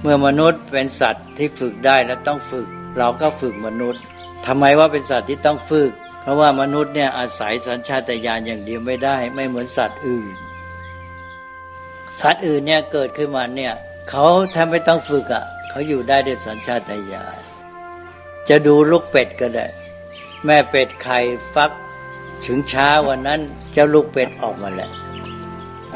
เมื่อมนุษย์เป็นสัตว์ที่ฝึกได้และต้องฝึก เราก็ฝึกมนุษย์ทำไมว่าเป็นสัตว์ที่ต้องฝึก เพราะว่ามนุษย์เนี่ยอาศัยสัญชาตญาณอย่างเดียวไม่ได้ ไม่เหมือนสัตว์อื่น สัตว์อื่นเนี่ยเกิดขึ้นมาเนี่ยเขาแทบไม่ต้องฝึกอะ่ะเขาอยู่ได้ด้วยสัญชาตญาณจะดูลูกเป็ดก็ได้ แม่เป็ดไข่ฟัก ถึงเช้าวันนั้นเจ้าลูกเป็ดออกมาแล้ว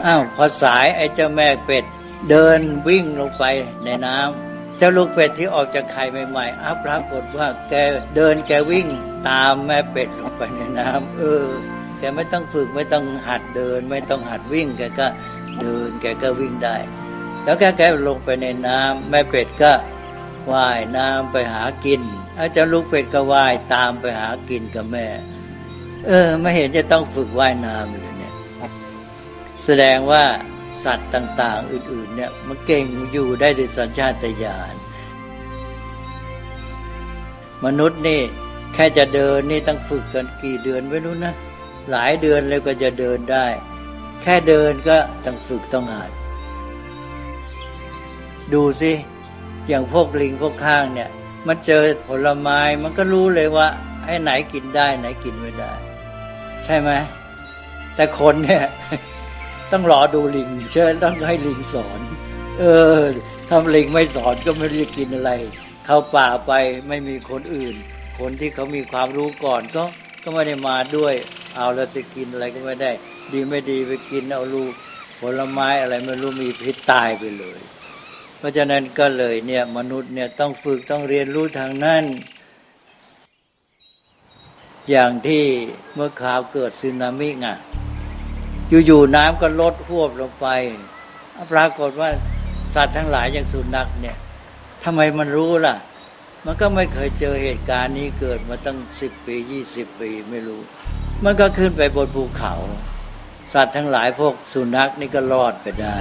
อ้าวพอสายไอ้เจ้าแม่เป็ด เดินวิ่งลงไปในน้ำเจ้าลูกเป็ดที่ออกจากไข่ใหม่ๆอัปรากฏว่าแกเดินแกวิ่งตามแม่เป็ดลงไปในน้ำเออแกไม่ต้องฝึกไม่ต้องหัดเดิน ไม่ต้องหัดวิ่งแกก็เดินแกก็วิ่งได้ แล้วแกแกลงไปในน้ำแม่เป็ดก็ว่ายน้ำไปหากินอาเจ้าลูกเป็ดก็ว่ายตามไปหากินกับแม่ เออ ไม่เห็นจะต้องฝึกว่ายน้ำเลยเนี่ย แสดงว่า สัตว์ต่าง ๆ อื่น ๆ เนี่ยมันเก่งอยู่ได้ด้วยสัญชาตญาณมนุษย์นี่แค่จะเดินนี่ต้องฝึกกันกี่เดือนไม่รู้นะ หลายเดือนเลยก็จะเดินได้ แค่เดินก็ต้องฝึกต้องหัดดูสิอย่างพวกลิงพวกข้างเนี่ย มันเจอผลไม้มันก็รู้เลยว่าไอ้ไหนกินได้ไหนกินไม่ได้ ใช่ไหมแต่คนเนี่ย ต้องรอดูลิงเชื่อต้องให้ลิงสอน เออทำลิงไม่สอนก็ไม่รู้จะกินอะไร เข้าป่าไปไม่มีคนอื่น คนที่เขามีความรู้ก่อนก็ก็ไม่ได้มาด้วย เอาแล้วจะกินอะไรก็ไม่ได้ ดีไม่ดีไปกินเอาลูกผลไม้อะไรไม่รู้มีพิษตายไปเลย เพราะฉะนั้นก็เลยเนี่ยมนุษย์เนี่ยต้องฝึกต้องเรียนรู้ทางนั้นอย่างที่เมื่อข่าวเกิดสึนามิไง อยู่ๆน้ำก็ลดหวบลงไปปรากฏว่าสัตว์ทั้งหลายอย่างสุนัขเนี่ยทำไมมันรู้ล่ะ มันก็ไม่เคยเจอเหตุการณ์นี้เกิดมาตั้งสิบปียี่สิบปีไม่รู้ มันก็ขึ้นไปบนภูเขา สัตว์ทั้งหลายพวกสุนัขนี่ก็รอดไปได้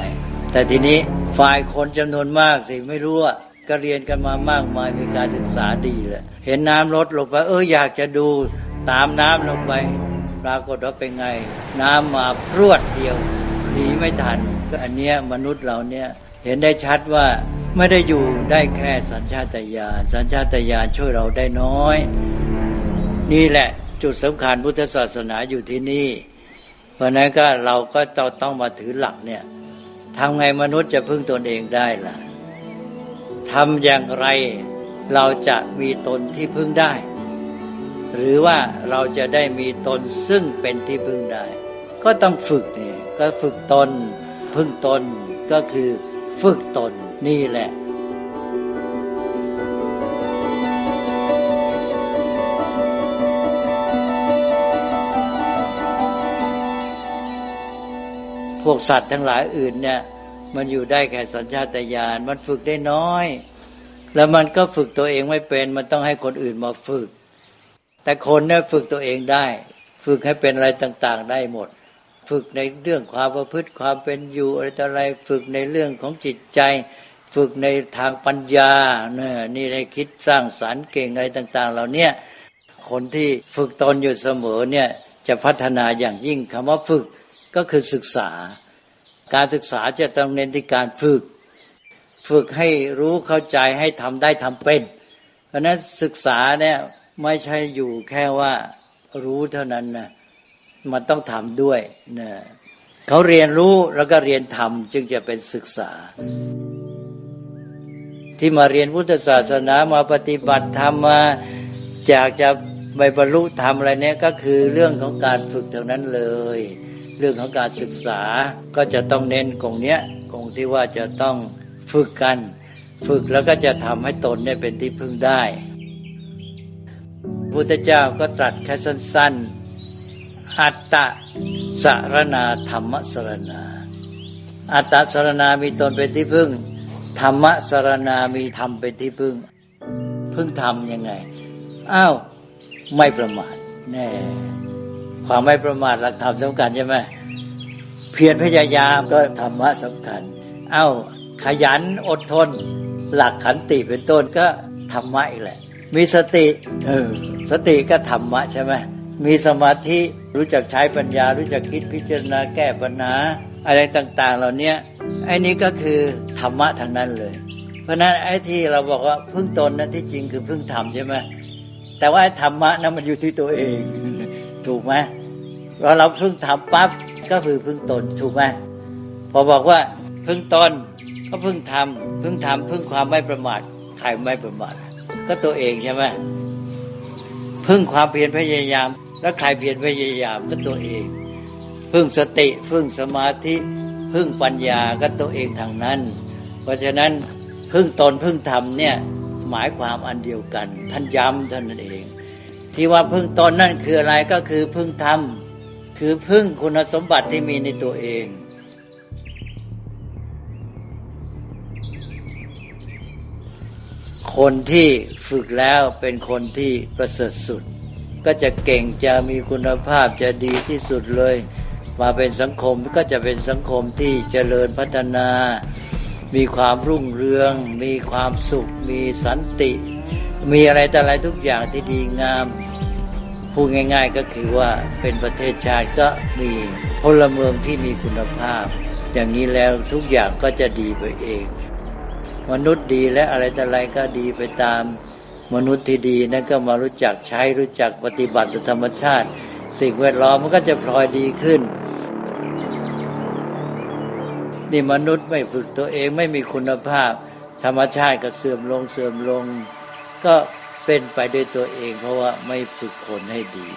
แต่ทีนี้ฝ่ายคนจำนวนมากสิไม่รู้อะก็เรียนกันมามากมายมีการศึกษาดีแหละเห็นน้ำลดลงไป เอออยากจะดูตามน้ำลงไป ปรากฏว่าเป็นไง น้ำมาพรวดเดียวหนีไม่ทันก็อันเนี้ยมนุษย์เราเนี่ยเห็นได้ชัดว่าไม่ได้อยู่ได้แค่สัญชาตญาณสัญชาตญาณช่วยเราได้น้อย นี่แหละจุดสำคัญพุทธศาสนาอยู่ที่นี่ เพราะนั้นก็เราก็ต้องต้องมาถือหลักเนี่ยทำไงมนุษย์จะพึ่งตนเองได้ล่ะทำอย่างไรเราจะมีตนที่พึ่งได้ หรือว่าเราจะได้มีตนซึ่งเป็นที่พึ่งได้ ก็ต้องฝึกนี่ก็ฝึกตน พึ่งตนก็คือฝึกตนนี่แหละพวกสัตว์ทั้งหลายอื่นเนี่ย มันอยู่ได้แค่สัญชาตญาณมันฝึกได้น้อย แล้วมันก็ฝึกตัวเองไม่เป็น มันต้องให้คนอื่นมาฝึก แต่คนเนี่ยฝึกตัวเองได้ ฝึกให้เป็นอะไรต่าง ๆ ได้หมด ฝึกในเรื่องความประพฤติความเป็นอยู่อะไรต่ออะไร ฝึกในเรื่องของจิตใจ ฝึกในทางปัญญาเนี่ยนี่ได้คิดสร้างสารรค์เก่งอะไรต่าง ๆเหล่าเนี้ยคนที่ฝึกตนอยู่เสมอเนี่ยจะพัฒนาอย่างยิ่งคำว่าฝึกก็คือศึกษา การศึกษาจะต้องเน้นที่การฝึก ฝึกให้รู้เข้าใจให้ทำได้ทำเป็น เพราะนั้นศึกษาเนี่ย ไม่ใช่อยู่แค่ว่ารู้เท่านั้นนะมันต้องทำด้วยนะเขาเรียนรู้แล้วก็เรียนทำจึงจะเป็นศึกษา ที่มาเรียนพุทธศาสนามาปฏิบัติธรรมมาอยากจะไปบรรลุธรรมอะไรเนี่ยก็คือเรื่องของการฝึกเท่านั้นเลย เรื่องของการศึกษาก็จะต้องเน้นตรงเนี้ยตรงที่ว่าจะต้องฝึกกัน ฝึกแล้วก็จะทำให้ตนเนี่ยเป็นที่พึ่งได้ พุทธเจ้าก็ตรัสแค่สั้น ๆ อัตตะสารนาธรรมสรณา อัตตะสารนามีตนเป็นที่พึ่ง ธรรมสารนามีธรรมเป็นที่พึ่ง พึ่งธรรมยังไง อ้าว ไม่ประมาทแน่ความไม่ประมาทหลักธรรมสำคัญใช่ไหมเพียรพยายามก็ธรรมะสำคัญ เอ้า ขยันอดทน หลักขันติเป็นต้นก็ธรรมะอีกแหละ มีสติเออสติก็ธรรมะใช่ไหมมีสมาธิรู้จักใช้ปัญญา รู้จักคิดพิจารณาแก้ปัญหา อะไรต่าง ๆ เหล่านี้ไอ้นี้ก็คือธรรมะทางนั้นเลย เพราะนั้นไอ้ที่เราบอกว่าพึ่งตนนั้นที่จริงคือพึ่งธรรมใช่ไหมแต่ว่าธรรมะนั้นมันอยู่ที่ตัวเอง ถูกไหมพอเราพึ่งธรรมปั๊บก็คือพึ่งตนถูกไหมพอบอกว่าพึ่งตนก็พึ่งธรรมพึ่งธรรมพึ่งความไม่ประมาทใครไม่ประมาท ก็ตัวเองใช่ไหมพึ่งความเพียรพยายาม แล้วใครเพียรพยายามก็ตัวเอง พึ่งสติพึ่งสมาธิพึ่งปัญญาก็ตัวเองทางนั้น เพราะฉะนั้นพึ่งตนพึ่งธรรมเนี่ยหมายความอันเดียวกัน ท่านย้ำท่านั้นเอง ที่ว่าพึ่งตนนั่นคืออะไรก็คือพึ่งธรรมคือพึ่งคุณสมบัติที่มีในตัวเอง คนที่ฝึกแล้วเป็นคนที่ประเสริฐสุด ก็จะเก่งจะมีคุณภาพจะดีที่สุดเลย มาเป็นสังคมก็จะเป็นสังคมที่เจริญพัฒนา มีความรุ่งเรือง มีความสุข มีสันติ มีอะไรแต่อะไรทุกอย่างที่ดีงามพูดง่าย ๆ ก็คือว่าเป็นประเทศชาติก็มีพลเมืองที่มีคุณภาพ อย่างนี้แล้วทุกอย่างก็จะดีไปเอง มนุษย์ดีและอะไรแต่อะไรก็ดีไปตามมนุษย์ที่ดีนั่นก็มารู้จักใช้รู้จักปฏิบัติตธรรมชาติ สิ่งแวดล้อมมันก็จะพลอยดีขึ้น นี่มนุษย์ไม่ฝึกตัวเองไม่มีคุณภาพ ธรรมชาติก็เสื่อมลงเสื่อมลง ก็เป็นไปด้วยตัวเอง เพราะว่าไม่ฝึกคนให้ดี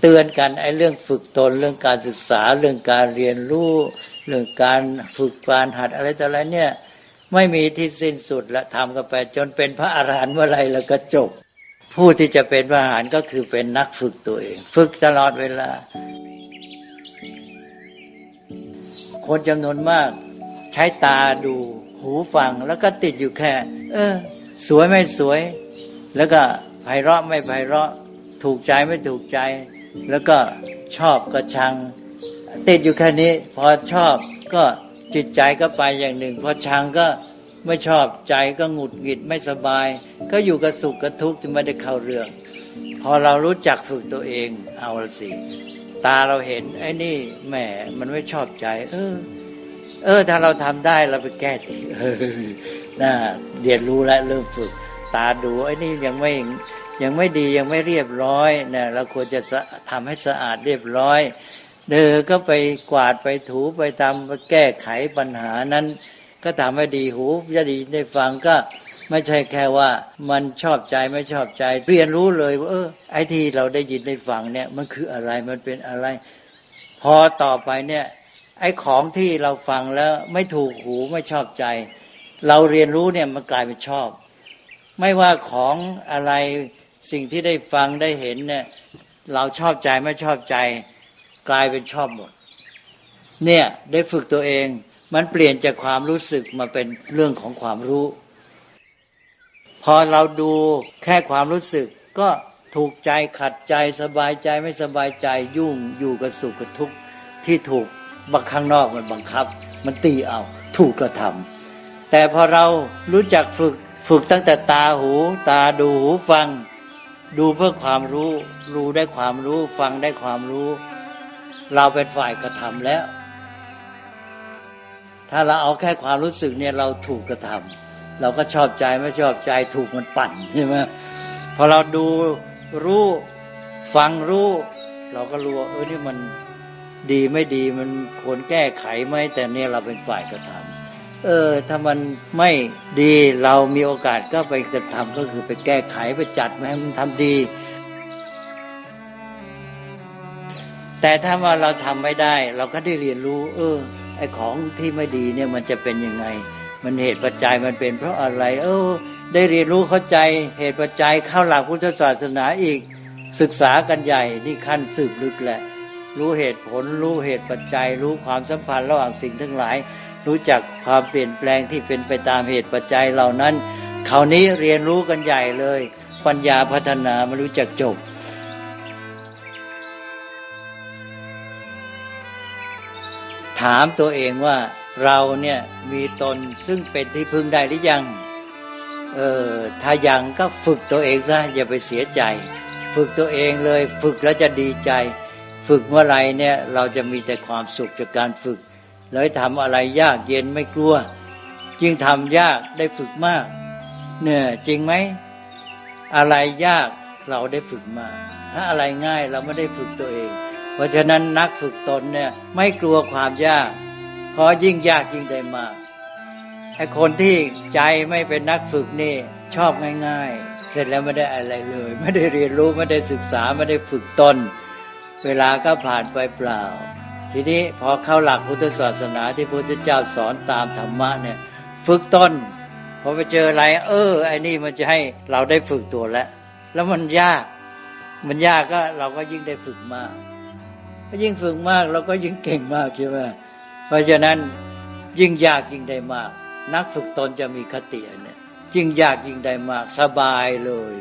เตือนกันไอ้เรื่องฝึกตนเรื่องการศึกษาเรื่องการเรียนรู้ เรื่องการฝึกการหัดอะไรต่ออะไรเนี่ย ไม่มีที่สิ้นสุดและทำกันไปจนเป็นพระอรหันต์เมื่อไรแล้วก็จบ ผู้ที่จะเป็นพระอรหันต์ก็คือเป็นนักฝึกตัวเอง ฝึกตลอดเวลา คนจำนวนมากใช้ตาดูหูฟังแล้วก็ติดอยู่แค่ เออ สวยไม่สวย แล้วก็ไพเราะไม่ไพเราะ ถูกใจไม่ถูกใจ แล้วก็ชอบก็ชัง ติดอยู่แค่นี้ พอชอบก็จิตใจก็ไปอย่างหนึ่ง พอชังก็ไม่ชอบใจก็หงุดหงิดไม่สบาย ก็อยู่กับสุขกับทุกข์จึงไม่ได้เข้าเรื่อง พอเรารู้จักฝึกตัวเองเอาละสิตาเราเห็น ไอ้นี่แหมมันไม่ชอบใจ เออ เออ ถ้าเราทำได้เราไปแก้สิเออน่าเรียนรู้และเริ่มฝึก ตาดูไอ้นี่ยังไม่ ยังไม่ดียังไม่เรียบร้อยนะเราควรจะสะทำให้สะอาดเรียบร้อย เดินก็ไปกวาดไปถูไปทำไปแก้ไขปัญหานั้น ก็ทำให้ดีหูจะดีได้ฟังก็ไม่ใช่แค่ว่ามันชอบใจไม่ชอบใจ เรียนรู้เลยว่าเออไอ้ที่เราได้ยินได้ฟังเนี่ยมันคืออะไรมันเป็นอะไร พอต่อไปเนี่ยไอ้ของที่เราฟังแล้วไม่ถูกหูไม่ชอบใจ เราเรียนรู้เนี่ยมันกลายเป็นชอบ ไม่ว่าของอะไร สิ่งที่ได้ฟังได้เห็นเนี่ย เราชอบใจไม่ชอบใจ กลายเป็นชอบหมด เนี่ย ได้ฝึกตัวเอง มันเปลี่ยนจากความรู้สึกมาเป็นเรื่องของความรู้ พอเราดูแค่ความรู้สึก ก็ถูกใจขัดใจสบายใจไม่สบายใจยุ่งอยู่กับสุขกับทุกข์ที่ถูกบังข้างนอกมันบังคับ มันตีเอาถูกกระทำแต่พอเรารู้จักฝึกฝึกตั้งแต่ตาหู ตาดูหูฟัง ดูเพื่อความรู้ รู้ได้ความรู้ ฟังได้ความรู้ เราเป็นฝ่ายกระทำแล้ว ถ้าเราเอาแค่ความรู้สึกเนี่ยเราถูกกระทำเราก็ชอบใจไม่ชอบใจถูกมันปั่นใช่ไหมพอเราดูรู้ฟังรู้ เราก็รู้ว่าเออนี่มันดีไม่ดีมันควรแก้ไขไหมแต่เนี่ยเราเป็นฝ่ายกระทำ เออถ้ามันไม่ดีเรามีโอกาสก็ไปกระทำก็คือไปแก้ไขไปจัดมาให้มันทำดี แต่ถ้าว่าเราทำไม่ได้ เราก็ได้เรียนรู้ เออ ไอของที่ไม่ดีเนี่ยมันจะเป็นยังไง มันเหตุปัจจัยมันเป็นเพราะอะไร เออ ได้เรียนรู้เข้าใจเหตุปัจจัยเข้าหลักพุทธศาสนาอีก ศึกษากันใหญ่นี่ขั้นสืบลึกแหละ รู้เหตุผลรู้เหตุปัจจัย รู้ความสัมพันธ์ระหว่างสิ่งทั้งหลาย รู้จักความเปลี่ยนแปลงที่เป็นไปตามเหตุปัจจัยเหล่านั้นคราวนี้เรียนรู้กันใหญ่เลย ปัญญาพัฒนาไม่รู้จักจบถามตัวเองว่าเราเนี่ยมีตนซึ่งเป็นที่พึ่งได้หรือยัง เออถ้ายังก็ฝึกตัวเองซะอย่าไปเสียใจ ฝึกตัวเองเลย ฝึกแล้วจะดีใจ ฝึกเมื่อไรเนี่ยเราจะมีแต่ความสุขจากการฝึก เลยทำอะไรยากเย็นไม่กลัว ยิ่งทำยากได้ฝึกมาก เนี่ยจริงไหม อะไรยากเราได้ฝึกมาก ถ้าอะไรง่ายเราไม่ได้ฝึกตัวเอง เพราะฉะนั้นนักฝึกตนเนี่ยไม่กลัวความยาก เพราะยิ่งยากยิ่งได้มากไอ้คนที่ใจไม่เป็นนักฝึกนี่ชอบง่าย ๆ เสร็จแล้วไม่ได้อะไรเลย ไม่ได้เรียนรู้ไม่ได้ศึกษาไม่ได้ฝึกตน เวลาก็ผ่านไปเปล่า ทีนี้พอเข้าหลักพุทธศาสนาที่พระพุทธเจ้าสอนตามธรรมะเนี่ยฝึกต้นพอไปเจออะไร เออไอ้นี่มันจะให้เราได้ฝึกตัวแล้ว แล้วมันยาก มันยากก็เราก็ยิ่งได้ฝึกมากยิ่งฝึกมากเราก็ยิ่งเก่งมากใช่ไหมเพราะฉะนั้นยิ่งยากยิ่งได้มาก นักฝึกตนจะมีคติอันเนี่ยยิ่งยากยิ่งได้มากสบายเลย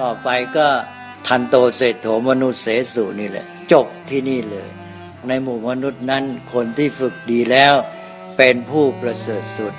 ต่อไปก็ทันโตเศรษโถมนุษย์เสสุนี่แหละ จบที่นี่เลย ในหมู่มนุษย์นั้นคนที่ฝึกดีแล้ว เป็นผู้ประเสริฐสุด